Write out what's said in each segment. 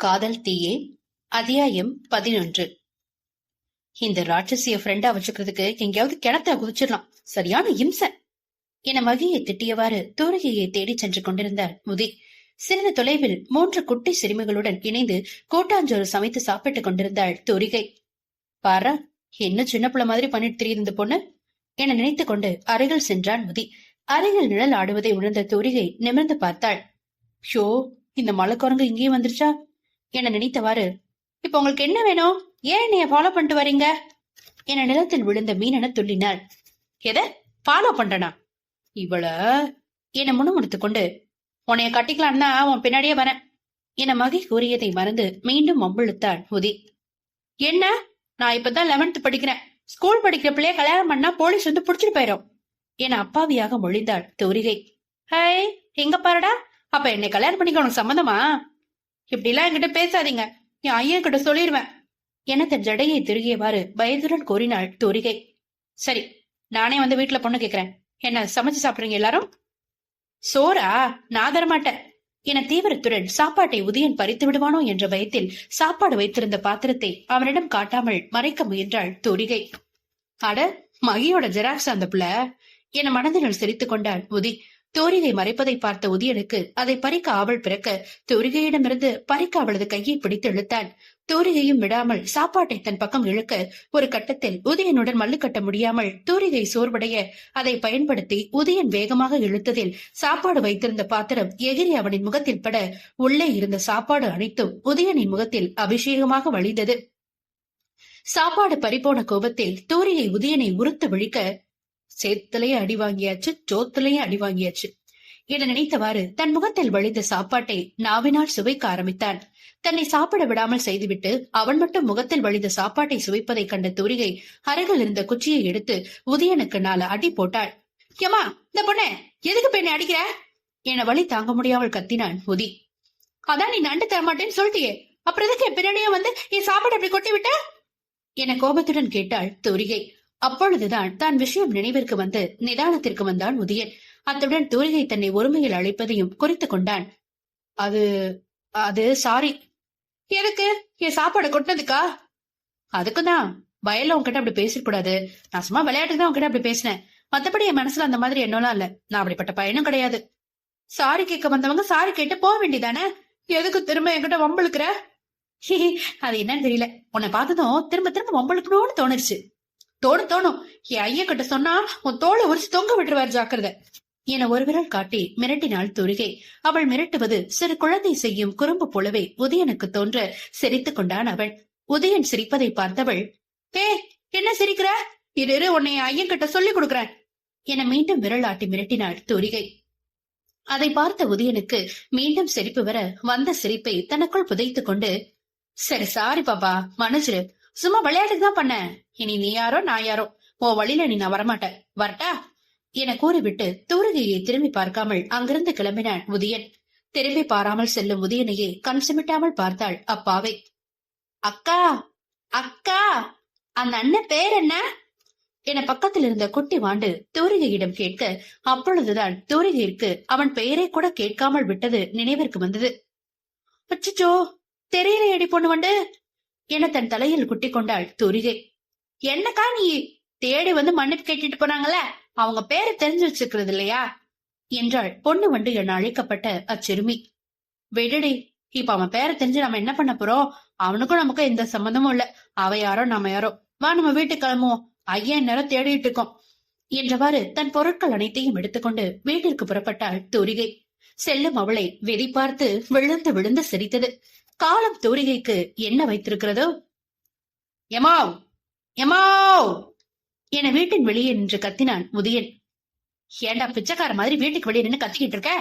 காதல் தீயே அத்தியாயம் பதினொன்று. இந்த ராட்சசிய ஃப்ரெண்டா வச்சுக்கிறதுக்கு எங்கேயாவது கிணத்த குதிச்சிடலாம். சரியான இம்சை. என மகியை திட்டியவாறு தூரகியை தேடி சென்று கொண்டிருந்தார் முதி சிறிது தொலைவில் மூன்று குட்டி சிறுமிகளுடன் இணைந்து கூட்டாஞ்சோறு சமைத்து சாப்பிட்டுக் கொண்டிருந்தாள் தூரிகை. பாரா என்ன சின்ன பிள்ளை மாதிரி பண்ணிட்டு தெரியுது இந்த பொண்ணு? என நினைத்துக் கொண்டு அருகில் சென்றான் முதி. அருகில் நிழல் ஆடுவதை உணர்ந்த தூரிகை நிமிர்ந்து பார்த்தாள். ஷோ இந்த மலைக்குரங்கு இங்கேயும் வந்துருச்சா? என நினைத்தவாறு இப்ப உங்களுக்கு என்ன வேணும்? ஏன் என்னைய ஃபாலோ பண்ணிட்டு வரீங்க? என நிலத்தில் விழுந்த மீனன துள்ளினாள். எத? ஃபாலோ பண்றனா? இவள? என முணுமுணுத்து கொண்டு உன்னைய கட்டிக்கலான்னா உன் பின்னாடியே வரேன். என மகி கூறியதை மறந்து மீண்டும் மம்பிழுத்தாள் உதி என்ன? நான் இப்பதான் லெவன்த் படிக்கிறேன். ஸ்கூல் படிக்கிற பிள்ளைய கல்யாணம் பண்ணா போலீஸ் வந்து புடிச்சிட்டு போயிடும் என அப்பாவியாக மொழிந்தாள் தூரிகை. ஹே எங்க பாருடா? அப்ப என்னை கல்யாணம் பண்ணிக்க உனக்கு சம்மந்தமா? இப்படிலாம் என்கிட்ட பேசாதீங்க. என் ஐயன் கிட்ட சொல்லிடுவேன் என தன் ஜடையை திருகியவாறு பயத்துடன் கூறினாள் தோரிகை. சரி நானே வந்து வீட்டுல பொண்ணு கேக்குறேன். என்ன சமைச்சு சாப்பிடுறீங்க எல்லாரும்? சோரா நான் தரமாட்டேன். என தீவிரத்துடன் சாப்பாட்டை உதயன் பறித்து விடுவானோ என்ற பயத்தில் சாப்பாடு வைத்திருந்த பாத்திரத்தை அவனிடம் காட்டாமல் மறைக்க முயன்றாள் தோரிகை. அட மகியோட ஜெராக்ஸ் அந்த புள்ள. என மனதினுள் சிரித்துக் கொண்டாள் உதி தோரிகை மறைப்பதை பார்த்த உதயனுக்கு அதை பறிக்க ஆவல் பிறக்க தோரிகையிடமிருந்து பறிக்க அவளது கையை பிடித்து இழுத்தான். தோரிகையும் விடாமல் சாப்பாட்டை தன் பக்கம் இழுக்க ஒரு கட்டத்தில் உதயனுடன் மல்லு கட்ட முடியாமல் தூரிகை சோர்வடைய அதை பயன்படுத்தி உதயன் வேகமாக இழுத்ததில் சாப்பாடு வைத்திருந்த பாத்திரம் எகிரி அவனின் முகத்தில் பட உள்ளே இருந்த சாப்பாடு அனைத்தும் உதயனின் முகத்தில் அபிஷேகமாக வழிந்தது. சாப்பாடு பறிபோன கோபத்தில் தூரிகை உதயனை உறுத்து விழிக்க சேத்துலயும் அடி வாங்கியாச்சு சோத்துலயே அடி வாங்கியாச்சு. என நினைத்தவாறு தன் முகத்தில் வழிந்த சாப்பாட்டை நாவினால் சுவைக்க ஆரம்பித்தான். தன்னை சாப்பிட விடாமல் செய்துவிட்டு அவன் மட்டும் முகத்தில் வழிந்த சாப்பாட்டை சுவைப்பதை கண்ட தூரிகை அருகில் இருந்த குச்சியை எடுத்து உதயனுக்கு நாலு அடி போட்டாள். ஏமா இந்த பொண்ணே எதுக்கு பெண்ணை அடிக்கிற? என வழி தாங்க முடியாமல் கத்தினான் உதி. அதான் நீ நண்டு தரமாட்டேன்னு சொல்லிட்டியே அப்புறம் எதுக்கு என் பின்னாடியே வந்து என் சாப்பாடு அப்படி கொட்டி விட்ட? என கோபத்துடன் கேட்டாள் தூரிகை. அப்பொழுதுதான் தான் விஷயம் நினைவிற்கு வந்து நிதானத்திற்கு வந்தான் உதயன் அத்துடன் தூரிகை தன்னை ஒருமையில் அழைப்பதையும் குறித்துக் கொண்டான். அது அது சாரி எதுக்கு? என் சாப்பாடு கொட்டினதுக்கா? அதுக்குதான். வயல்ல உன்கிட்ட அப்படி பேசக்கூடாது நான் சும்மா விளையாட்டுக்கு தான் உன்கிட்ட அப்படி பேசினேன். மத்தபடி என் மனசுல அந்த மாதிரி என்னலாம் இல்ல. நான் அப்படிப்பட்ட பையனும் கிடையாது. சாரி கேட்க வந்தவங்க சாரி கேட்டு போக வேண்டியதானே? எதுக்கு திரும்ப என்கிட்ட வம்பளுக்குற அது என்னன்னு தெரியல. உன்னை பார்த்ததும் திரும்ப திரும்ப வம்பளுக்கணும்னு தோணுச்சு. தோணும் தோணும். என் ஐய கிட்ட சொன்னா உன் தோலை உரிச்சு தொங்க விட்டுருவார் ஜாக்கிரதை. என ஒரு விரல் காட்டி மிரட்டினாள் துரிகை. அவள் மிரட்டுவது சிறு குழந்தை செய்யும் குறும்பு போலவே உதயனுக்கு தோன்ற சிரித்துக் கொண்டான் அவள். உதயன் சிரிப்பதை பார்த்தவள் ஏ என்ன சிரிக்கிற? இரு இரு உன்னை ஐயன் கிட்ட சொல்லிக் கொடுக்கறேன். என மீண்டும் விரலாட்டி மிரட்டினாள் தூரிகை. அதை பார்த்த உதயனுக்கு மீண்டும் சிரிப்பு வர வந்த சிரிப்பை தனக்குள் புதைத்துக் கொண்டு சரி சாரி பாபா மனுஷரு சும்மா விளையாட்டுக்கு தான் பண்ண. இனி நீ யாரோ நான் யாரோ. உன் வழியில நீ நான் வரமாட்டேன் வரட்டா? என கூறிவிட்டு தூரகையை திரும்பி பார்க்காமல் அங்கிருந்து கிளம்பினான் உதயன். திரும்பி பாராமல் செல்லும் உதயனையே கண் சிமிட்டாமல் பார்த்தாள் அப்பாவை. அக்கா! அக்கா! அந்த அண்ணன் பேர் என்ன? என பக்கத்தில் இருந்த குட்டி வாண்டு தூரிகையிடம் கேட்க அப்பொழுதுதான் தூரிகைக்கு அவன் பெயரை கூட கேட்காமல் விட்டது நினைவிற்கு வந்தது. அச்சோ தெரியலையடி பொண்ணு வண்டு! என தன் தலையில் குட்டி கொண்டாள் தூரிகை. என்னக்கா நீ தேடி வந்து மன்னிப்பு கேட்டுட்டு போனாங்கல்ல அவங்க பேரை தெரிஞ்சு வச்சுக்கிறது இல்லையா? என்றாள் பொண்ணு வண்டு என அழைக்கப்பட்ட அச்சிறுமி. விடுடி இப்ப அவன் பேரை தெரிஞ்சு நம்ம என்ன பண்ண போறோம்? அவனுக்கும் நமக்கும் எந்த சம்மந்தமும் இல்ல. அவ யாரோ நம்ம யாரோ. வா நம்ம வீட்டுக்கு கிளம்புவோம். ஐயன் நேரம் தேடிட்டு இருக்கோம். என்றவாறு தன் பொருட்கள் அனைத்தையும் எடுத்துக்கொண்டு வீட்டிற்கு புறப்பட்டாள் தூரிகை. செல்லும் அவளை வெறி பார்த்து விழுந்து விழுந்து சிரித்தது. காலம் தூரிகைக்கு என்ன வைத்திருக்கிறதோ? எமாவ் எமாவ்! என வீட்டின் வெளியே நின்று கத்தினான் முதியன். ஏண்டா பிச்சைக்கார மாதிரி வீட்டுக்கு வெளியே நின்று கத்திக்கிட்டு இருக்க?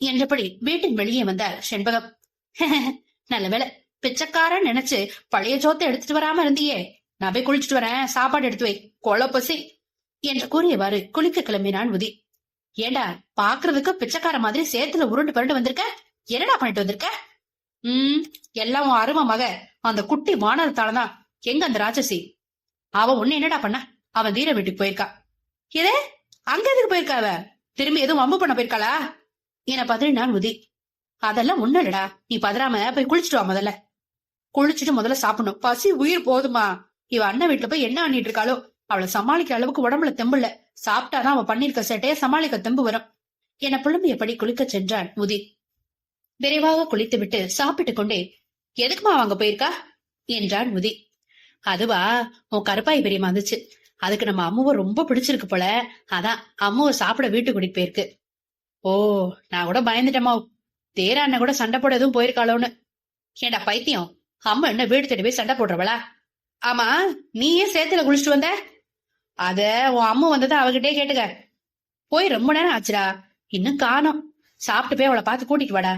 என்றபடி வீட்டின் வெளியே வந்தார் செண்பகம். நல்ல வேலை பிச்சைக்காரன் நினைச்சு பழைய சோத்தை எடுத்துட்டு வராம இருந்தியே. நான் போய் குளிச்சுட்டு வரேன் சாப்பாடு எடுத்து வை கொலை பசி! என்று கூறியவாறு குளிக்க கிளம்பினான் உதி ஏண்டா பாக்குறதுக்கு பிச்சைக்கார மாதிரி சேத்துல உருண்டு பரண்டு வந்திருக்க? என்னடா பண்ணிட்டு வந்திருக்க? உம் எல்லாம் உன் அருமை மக. அந்த குட்டி வானரத்தாலதான் எங்க அந்த ராட்சசி? அவ ஒண்ணு என்னடா பண்ண? அவன் தீர வீட்டுக்கு போயிருக்கா. இதே? அங்க எதுக்கு போயிருக்கா அவ? திரும்பி எதுவும் வம்பு பண்ண போயிருக்காளா? என பதறினான் உதி. அதெல்லாம் ஒண்ணும் இல்லடா. நீ பதறாம போய் குளிச்சுட்டு வா முதல்ல. குளிச்சுட்டு முதல்ல சாப்பிடணும். பசி உயிர் போதுமா? இவ அண்ணன் வீட்டுல போய் என்ன பண்ணிட்டு இருக்காளோ? அவளை சமாளிக்கிற அளவுக்கு உடம்புல தெம்பு இல்ல. சாப்பிட்டாதான் அவ பண்ணிருக்க சேட்டைய சமாளிக்க தெம்பு வரும். என புலம்பியபடி குளிக்கச் சென்றான் உதி. விரைவாக குளித்துவிட்டு சாப்பிட்டு கொண்டே எதுக்குமா வாங்க போயிருக்கா? என்றான் உதி அதுவா உன் கருப்பாய் பெரியமா வந்துச்சு. அதுக்கு நம்ம அம்முவை ரொம்ப பிடிச்சிருக்கு போல. அதான் அம்முவை சாப்பிட வீட்டுக்கு கூட்டிட்டு போயிருக்கு. ஓ நான் கூட பயந்துட்டேமா தேர அண்ணன் கூட சண்டை போட எதுவும் போயிருக்காளோன்னு. ஏண்டா பைத்தியம்? அம்மா என்ன வீடு தேடி போய் சண்டை போடுறவளா? ஆமா நீ ஏன் சேத்துல குளிச்சுட்டு வந்த? அத உன் அம்மா வந்ததை அவகிட்டே கேட்டுக்க. போய் ரொம்ப நேரம் ஆச்சுடா. இன்னும் காணோம். சாப்பிட்டு போய் அவளை பார்த்து கூட்டிட்டு வாடா.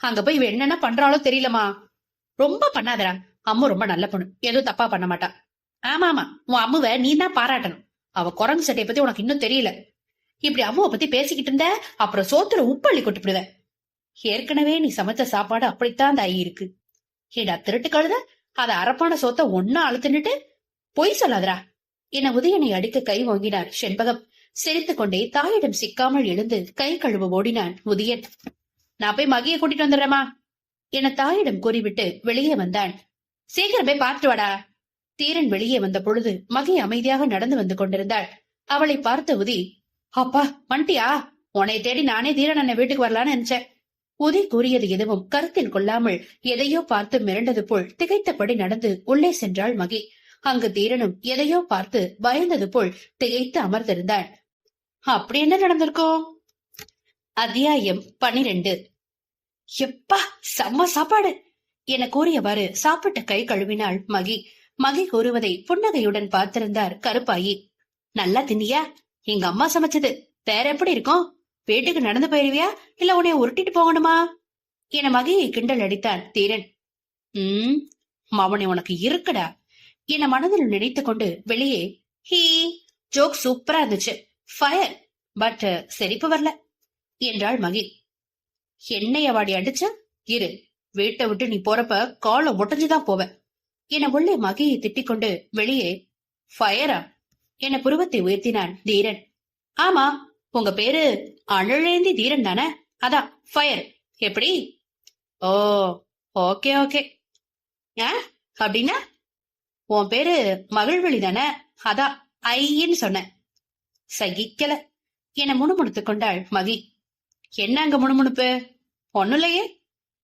அங்க போய் இவ என்னென்ன பண்றாளோ தெரியலமா ரொம்ப பண்ணாதடா. அம்மு ரொம்ப நல்ல பொண்ணு. எதுவும் தப்பா பண்ண மாட்டா. ஆமா ஆமா. உன் அம்முவ நீ தான் பாராட்டணும். அவ குரங்கு சட்டையை பத்தி உனக்கு இன்னும் தெரியல. இப்படி அம்முவை பத்தி பேசிக்கிட்டு இருந்த அப்புறம் சோத்துல உப்பள்ளி கொட்டுப்பிடுவ ஏற்கனவே நீ சமைச்ச சாப்பாடு அப்படித்தான் அந்த ஐ இருக்கு. ஏடா திருட்டு கழுத. அத அரப்பான சோத்த ஒன்னா அழுத்துன்னுட்டு பொய் சொல்லாதரா என உதயனை அடிக்க கை வாங்கினார். செண்பகம். சிரித்துக் கொண்டே தாயிடம் சிக்காமல் எழுந்து கை கழுவ ஓடினான் உதயன். நான் போய் மகிய கூட்டிட்டு வந்துடுறேமா என தாயிடம் கூறிவிட்டு வெளியே வந்தான். சீக்கிரம் போய் பார்த்துட்டு வாடா. தீரன் வெளியே வந்த பொழுது மகி அமைதியாக நடந்து வந்து கொண்டிருந்தாள். அவளை பார்த்த உதி அப்பா வண்டியா? உன்னை தேடி நானே தீரன் அண்ணன் வீட்டுக்கு வரலான்னு நினைச்சேன். உதி கூறியது எதுவும் கருத்தில் கொள்ளாமல் எதையோ பார்த்து மிரண்டது போல் திகைத்தபடி நடந்து உள்ளே சென்றாள் மகி. அங்கு தீரனும் எதையோ பார்த்து பயந்தது போல் திகைத்து அமர்ந்திருந்தான். அப்படி என்ன நடந்திருக்கோம்? அத்தியாயம் பனிரெண்டு எப்பா செம்ம சாப்பாடு. என கூறியவாறு சாப்பிட்ட கை கழுவினாள் மகி. மகி கூறுவதை புன்னகையுடன் பார்த்திருந்தார் கருப்பாயி. நல்லா தின்னியா? எங்க அம்மா சமைச்சது. வேற எப்படி இருக்கும்? வீட்டுக்கு நடந்து போயிருவியா? இல்ல உன்னை உருட்டிட்டு போகணுமா? என மகியை கிண்டல் அடித்தான் தீரன். உம் மவனை உனக்கு இருக்குடா. என மனதில் நினைத்து கொண்டு வெளியே ஹீ ஜோக் சூப்பரா இருந்துச்சு. ஃபயர். பட் செரிப்பு வரல. என்றாள் மகி. என்னைய வாடி அடிச்ச? இரு. வீட்டை விட்டு நீ போறப்ப காலை ஒட்டஞ்சுதான் போவ என உள்ளே மகியை திட்டிக் கொண்டு வெளியே ஃபயரா? என புருவத்தை உயர்த்தினான் தீரன். ஆமா உங்க பேரு அனழேந்தி தீரன் தானே? அதான் ஃபயர். எப்படி? Oh okay okay. ஆ? அப்படின்னா? உன் பேரு மகிழ்வழி தானே? அதான் ஐயின்னு சொன்னேன். சகிக்கல. என முணுமுணுத்துக் கொண்டாள் மகி. என்ன அங்க முணுமுணுப்பு ஒண்ணுலையே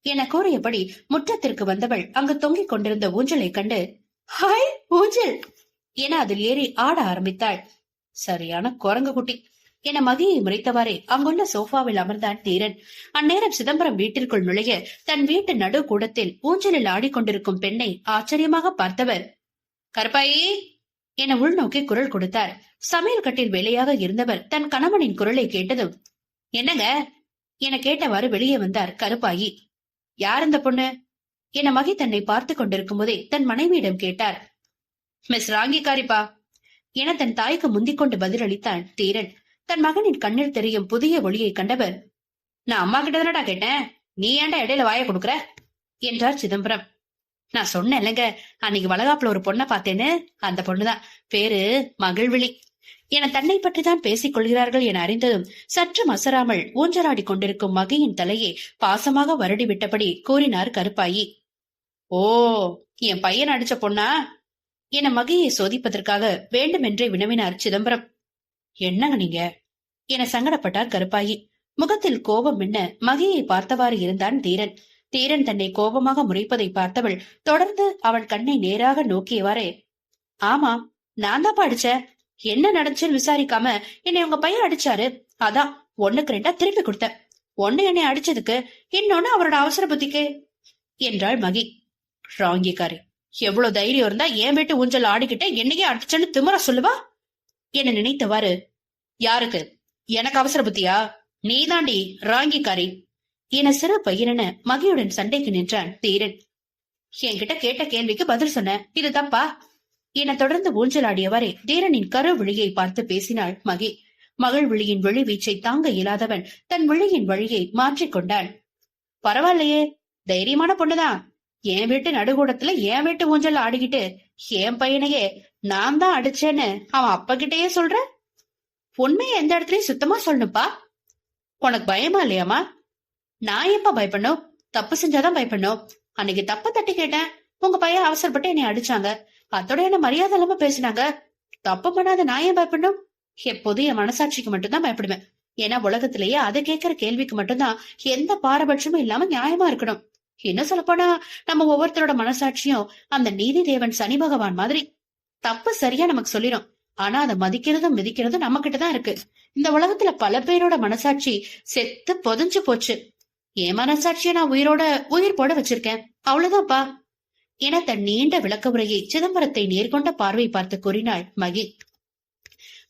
என கூறியபடி முற்றத்திற்கு வந்தவள் அங்கு தொங்கிக் கொண்டிருந்த ஊஞ்சலை கண்டு ஹாய் ஊஞ்சல்! என அதில் ஏறி ஆட ஆரம்பித்தாள். சரியான குரங்கு குட்டி. என மகியை முறைத்தவாறே அங்குள்ள சோஃபாவில் அமர்ந்தான் தீரன். அந்நேரம் சிதம்பரம் வீட்டிற்குள் நுழைய தன் வீட்டு நடு கூடத்தில் ஊஞ்சலில் ஆடிக்கொண்டிருக்கும் பெண்ணை ஆச்சரியமாக பார்த்தவர் கருப்பாயி! என உள்நோக்கி குரல் கொடுத்தார். சமையல் கட்டில் வேலையாக இருந்தவர் தன் கணவனின் குரலை கேட்டதும் என்னங்க? என கேட்டவாறு வெளியே வந்தார் கருப்பாயி. யார் இந்த பொண்ணு? என மகி தன்னை பார்த்து கொண்டிருக்கும் போதே தன் மனைவியிடம் கேட்டார். மிஸ் ராங்கிகாரிப்பா. என தன் தாய்க்கு முந்திக் கொண்டு பதிலளித்தான் தீரன். தன் மகனின் கண்ணில் தெரியும் புதிய ஒளியை கண்டவர். நான் அம்மா கிட்ட தானடா கேட்டேன். நீ ஏன்டா இடையில வாய கொடுக்கற? என்றார் சிதம்பரம். நான் சொன்னேன் இல்லைங்க அன்னைக்கு வளகாப்புல ஒரு பொண்ணை பார்த்தேன்னு. அந்த பொண்ணுதான். பேரு மகிழ்விழி. என தன்னை பற்றிதான் பேசிக் கொள்கிறார்கள் என அறிந்ததும் சற்று மசராமல் ஊஞ்சலாடி கொண்டிருக்கும் மகையின் தலையை பாசமாக வருடி விட்டபடி கூறினார் கருப்பாயி. ஓ என் பையன் அடிச்ச பொண்ணா? என மகையை சோதிப்பதற்காக வேண்டுமென்றே வினவினார் சிதம்பரம். என்னங்க நீங்க? என சங்கடப்பட்டார் கருப்பாயி. முகத்தில் கோபம் என்ன மகையை பார்த்தவாறு இருந்தான் தீரன். தீரன் தன்னை கோபமாக முறைப்பதை பார்த்தவள் தொடர்ந்து அவன் கண்ணை நேராக நோக்கியவாறே ஆமா நான் தான் படிச்ச என்ன நடந்துச்சுன்னு விசாரிக்காம என்னை உங்க பையன் அடிச்சாரு. அதான் ஒண்ணுக்கு ரெண்டா திருப்பி கொடுத்தேன். ஒண்ணு என்னை அடிச்சதுக்கு இன்னொன்னு அவரோட அவசர புத்திக்கு. என்றாள் மகி. ராங்கிக்காரி எவ்வளவு தைரியம் இருந்தா ஏன் வீட்டு ஊஞ்சல் ஆடிக்கிட்ட என்னையே அடிச்சேன்னு திமுற சொல்லுவா? என்ன நினைத்தவாறு யாருக்கு? எனக்கு அவசர புத்தியா? நீதாண்டி ராங்கிக்காரி. என சிறு பையனென மகியுடன் சண்டைக்கு நின்றான் தீரன். என்கிட்ட கேட்ட கேள்விக்கு பதில் சொன்ன இது தப்பா? என தொடர்ந்து ஊஞ்சலாடியவரை தீரனின் கரு விழியை பார்த்து பேசினாள் மகி. மகள் விழியின் விழி வீச்சை தாங்க இயலாதவன் தன் விழியின் வழியை மாற்றிக்கொண்டான் பரவாயில்லையே தைரியமான பொண்ணுதான். என் வீட்டு நடுகூடத்துல என் வீட்டு ஊஞ்சல் ஆடிக்கிட்டு என் பையனையே நான் தான் அடிச்சேன்னு அவன் அப்ப கிட்டயே சொல்ற? உண்மையை எந்த இடத்துலயும் சுத்தமா சொல்லணுப்பா உனக்கு பயமா இல்லையாமா நான் எப்ப பயப்படணும்? தப்பு செஞ்சாதான் பயப்படணும். அன்னைக்கு தப்ப தட்டி கேட்டேன். உங்க பையன் அவசரப்பட்டு என்னை அடிச்சாங்க. அதோட என்ன மரியாதை இல்லாம பேசினாங்க? தப்பு பண்ணாத நான் ஏன் பயப்படணும்? எப்போதும் என் மனசாட்சிக்கு மட்டும்தான் பயப்படுவேன். ஏன்னா உலகத்திலேயே அதை கேட்கிற கேள்விக்கு மட்டும்தான் எந்த பாரபட்சமும் இல்லாம நியாயமா இருக்கணும். என்ன சொல்லப்போனா நம்ம ஒவ்வொருத்தரோட மனசாட்சியும் அந்த நீதி தேவன் சனி பகவான் மாதிரி தப்பு சரியா நமக்கு சொல்லிடும் ஆனா அதை மதிக்கிறதும் மிதிக்கிறதும் நம்ம கிட்டதான் இருக்கு. இந்த உலகத்துல பல பேரோட மனசாட்சி செத்து புதைஞ்சு போச்சு. என் மனசாட்சியை நான் உயிரோட உயிர் போட வச்சிருக்கேன். அவ்வளவுதான்ப்பா. என தன் நீண்ட விளக்க உரையை சிதம்பரத்தை நேர்கொண்ட பார்வை பார்த்து கூறினாள் மகி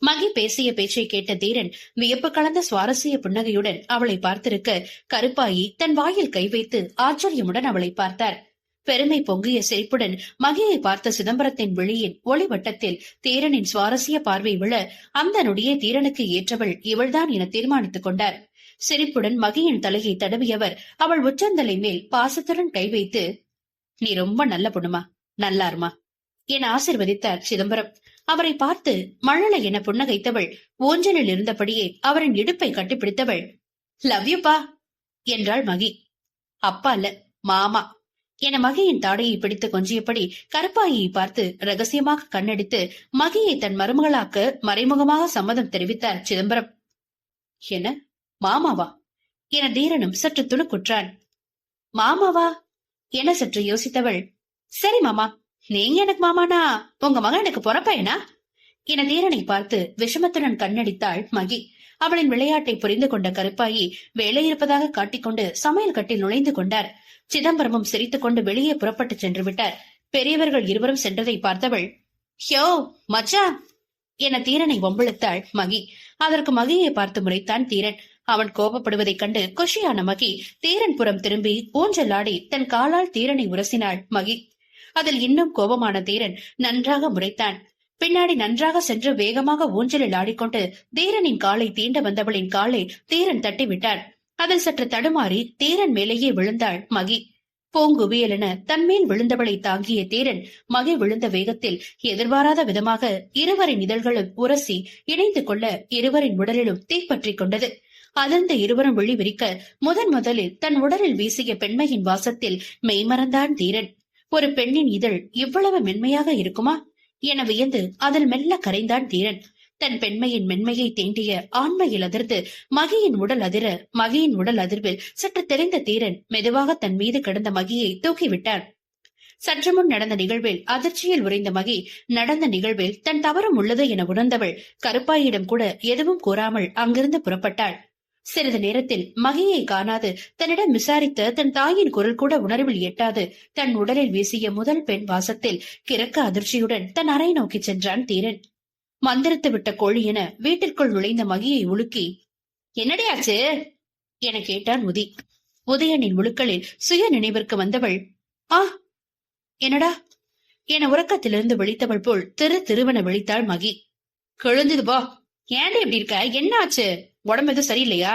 மகி பேசிய பேச்சை கேட்ட தீரன் வியப்பு கலந்த சுவாரஸ்ய புன்னகையுடன் அவளை பார்த்திருக்க கருப்பாயி தன் வாயில் கை வைத்து ஆச்சரியமுடன் அவளை பார்த்தார். பெருமை பொங்கிய சிரிப்புடன் மகியை பார்த்த சிதம்பரத்தின் விழியின் ஒளிவட்டத்தில் தீரனின் சுவாரஸ்ய பார்வை விழ அந்த நொடியே தீரனுக்கு ஏற்றவள் இவள்தான் என தீர்மானித்துக் கொண்டார். சிரிப்புடன் மகியின் தலையை தடவியவர் அவள் உச்சந்தலை மேல் பாசத்துடன் கை வைத்து நீ ரொம்ப நல்ல பொண்ணுமா? நல்லாருமா? என ஆசிர்வதித்தார் சிதம்பரம். அவரை பார்த்து மழலை என புன்னகைத்தவள் ஊஞ்சலில் இருந்தபடியே அவரின் இடுப்பை கட்டிப்பிடித்தவள் லவ் யூப்பா என்றாள் மகி. அப்பா இல்ல மாமா என மகியின் தாடையை பிடித்து கொஞ்சியபடி கருப்பாயை பார்த்து ரகசியமாக கண்ணடித்து மகியை தன் மருமகளாக்க மறைமுகமாக சம்மதம் தெரிவித்தார் சிதம்பரம். என்ன? மாமாவா? என தீரனும் சற்று துணுக்குற்றான். மாமாவா? என சற்று யோசித்தவள் சரி மாமா நீங்க எனக்கு மாமானா? உங்க மகன் எனக்கு பொறப்பையனா? என தீரனை பார்த்து விஷமத்துடன் கண்ணடித்தாள் மகி. அவளின் விளையாட்டை புரிந்து கொண்ட கருப்பாயி வேலை இருப்பதாக காட்டிக்கொண்டு சமையல் கட்டில் நுழைந்து கொண்டார். சிதம்பரமும் சிரித்துக் கொண்டு வெளியே புறப்பட்டு சென்று விட்டார். பெரியவர்கள் இருவரும் சென்றதை பார்த்தவள் ஹியோ மச்சா என தீரனை வம்பிழுத்தாள் மகி. அதற்கு மகியை பார்த்து முறைத்தான் தீரன் அவன் கோபப்படுவதைக் கண்டு குஷியான மகி தீரன்புறம் திரும்பி ஊஞ்சலாடி தன் காலால் தீரனை உரசினாள். மகி அதில் இன்னும் கோபமான தீரன் நன்றாக முறைத்தான். பின்னாடி நன்றாக சென்று வேகமாக ஊஞ்சலில் ஆடிக்கொண்டு தீரனின் காலை தீண்ட வந்தவளின் காலை தீரன் தட்டிவிட்டான். அதில் சற்று தடுமாறி தீரன் மேலேயே விழுந்தாள். மகி பூங்குவியலென தன்மேல் விழுந்தவளை தாங்கிய தீரன் மகி விழுந்த வேகத்தில் எதிர்பாராத விதமாக இருவரின் இதழ்களும் உரசி இணைந்து கொள்ள இருவரின் உடலிலும் தீப்பற்றிக் கொண்டது. அதிர்ந்த இருவரும் விழி விரிக்க முதன் முதலில் தன் உடலில் வீசிய பெண்மையின் வாசத்தில் மெய்மறந்தான் தீரன். ஒரு பெண்ணின் இதழ் இவ்வளவு மென்மையாக இருக்குமா? என வியந்து அதில் மெல்ல கரைந்தான் தீரன். தன் பெண்மையின் மென்மையை தீண்டிய ஆண்மையில் அதிர்ந்து மகியின் உடல் அதிர மகியின் உடல் அதிர்வில் சற்று தெரிந்த தீரன் மெதுவாக தன் மீது கிடந்த மகியை தூக்கிவிட்டான். சற்று முன் நடந்த நிகழ்வில் அதிர்ச்சியில் உறைந்த மகி நடந்த நிகழ்வில் தன் தவறும் உள்ளது என உணர்ந்தவள் கருப்பாயிடம் கூட எதுவும் கூறாமல் அங்கிருந்து புறப்பட்டாள். சிறிது நேரத்தில் மகியை காணாது. தன்னிடம் விசாரித்த தன் தாயின் குரல் கூட உணர்வில் எட்டாது. தன் உடலில் வீசிய முதல் பெண் வாசத்தில் கிறக்க அதிர்ச்சியுடன் தன் அறை நோக்கி சென்றான் தீரன். மந்திரத்து விட்ட கோழி என வீட்டிற்குள் நுழைந்த மகியை உலுக்கி என்னடி ஆச்சு? என கேட்டான் உதி. உதயனின் உழுக்களில் சுய நினைவிற்கு வந்தவள் ஆ என்னடா? என உறக்கத்திலிருந்து விழித்தவள் போல் திரு திருவன விழித்தாள் மகி. கெழுந்தது வா. ஏன்டி இப்படி இருக்க? என்ன ஆச்சு? உடம்பு எதுவும் சரியில்லையா?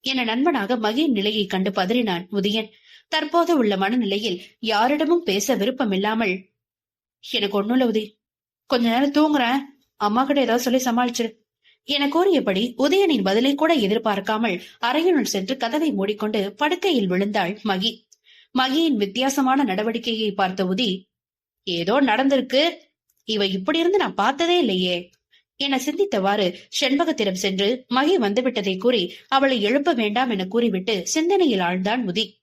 என நண்பனாக மகியின் நிலையை கண்டு பதறினான் உதயன் தற்போது உள்ள மனநிலையில் யாரிடமும் பேச விருப்பம் இல்லாமல் எனக்கு ஒண்ணுல உதி கொஞ்ச நேரம் தூங்குறேன். அம்மா கிட்ட ஏதாவது சொல்லி சமாளிச்சிரு. என கூறியபடி உதயனின் பதிலை கூட எதிர்பார்க்காமல் அறையினுள் சென்று கதவை மூடிக்கொண்டு படுக்கையில் விழுந்தாள் மகி. மகியின் வித்தியாசமான நடவடிக்கையை பார்த்த உதி ஏதோ நடந்திருக்கு. இவ இப்படி இருந்து நான் பார்த்ததே இல்லையே. என சிந்தித்தவாறு செண்பகத்திடம் சென்று மகி வந்துவிட்டதை கூறி அவளை எழுப்ப வேண்டாம் என கூறிவிட்டு சிந்தனையில் ஆழ்ந்தான் முதி.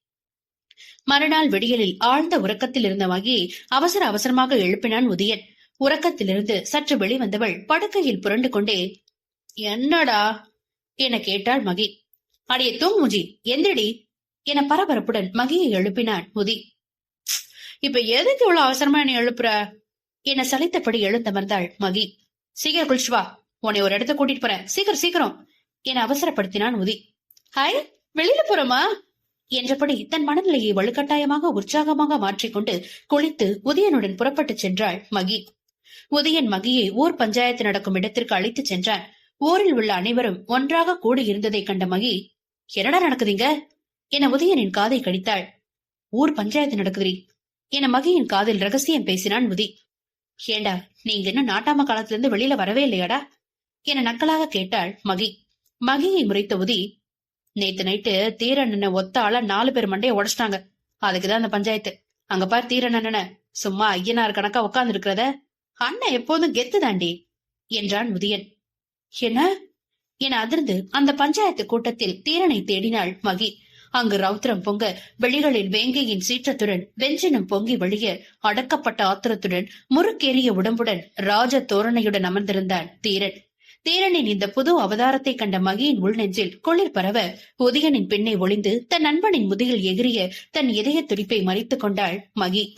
மறுநாள் விடியலில் ஆழ்ந்த உறக்கத்தில் இருந்த மகியை அவசர அவசரமாக எழுப்பினான் உதியன் உறக்கத்திலிருந்து சற்று வெளிவந்தவள் படுக்கையில் புரண்டு கொண்டே என்னடா? என கேட்டாள் மகி. அடைய தூங்குமுஜி எந்திரடி? என பரபரப்புடன் மகியை எழுப்பினான் முதி. இப்ப எதுக்கு இவ்வளவு அவசரமா என்னை எழுப்புற? என சலித்தபடி எழுந்தமர்ந்தாள் மகி. சீக்கிரம் குளிச்சு வா. உன்னை ஒரு இடத்த கூட்டிட்டு போறேன். சீக்கிரம் சீக்கிரம். என அவசரப்படுத்தினான் உதி ஹாய் வெளியில போறோமா? என்றபடி தன் மனநிலையை வலுக்கட்டாயமாக உற்சாகமாக மாற்றிக்கொண்டு குளித்து உதயனுடன் புறப்பட்டு சென்றாள் மகி. உதயன் மகியை ஊர் பஞ்சாயத்து நடக்கும் இடத்திற்கு அழைத்துச் சென்றான். ஊரில் உள்ள அனைவரும் ஒன்றாக கூடியிருந்ததை கண்ட மகி என்னடா நடக்குதுங்க என உதயனின் காதை கடித்தாள். ஊர் பஞ்சாயத்து நடக்குதுரி என மகியின் காதில் ரகசியம் பேசினான் உதி ஏண்டா நீங்க இன்னும் நாட்டாம காலத்துல இருந்து வெளியில வரவே இல்லையாடா? என நக்கலாக கேட்டாள் மகி. மகியை முறைத்த உதி நேத்து நைட்டு தீரண்ணனை ஒத்த ஆள நாலு பேர் மண்டைய உடைச்சிட்டாங்க. அதுக்குதான் அந்த பஞ்சாயத்து. அங்க பார் தீரண்ணன சும்மா ஐயனார் கணக்கா உட்கார்ந்து இருக்கிறத அண்ணன் எப்போதும் கெத்து தாண்டி என்றான் முதியன். என்ன? என அதிர்ந்து அந்த பஞ்சாயத்து கூட்டத்தில் தீரனை தேடினாள் மகி. அங்கு ரௌத்திரம் பொங்க வெளிகளில் வேங்கையின் சீற்றத்துடன் வெஞ்சனம் பொங்கி வழிய அடக்கப்பட்ட ஆத்திரத்துடன் முறுக்கேறிய உடம்புடன் ராஜ தோரணையுடன் அமர்ந்திருந்தான் தீரன். தீரனின் இந்த புது அவதாரத்தை கண்ட மகியின் உள்நெஞ்சில் குளிர் பரவ உதயனின் பின்னே ஒளிந்து தன் நண்பனின் முதுகில் எகிரிய தன் இதய துடிப்பை மறித்துக் கொண்டாள் மகி.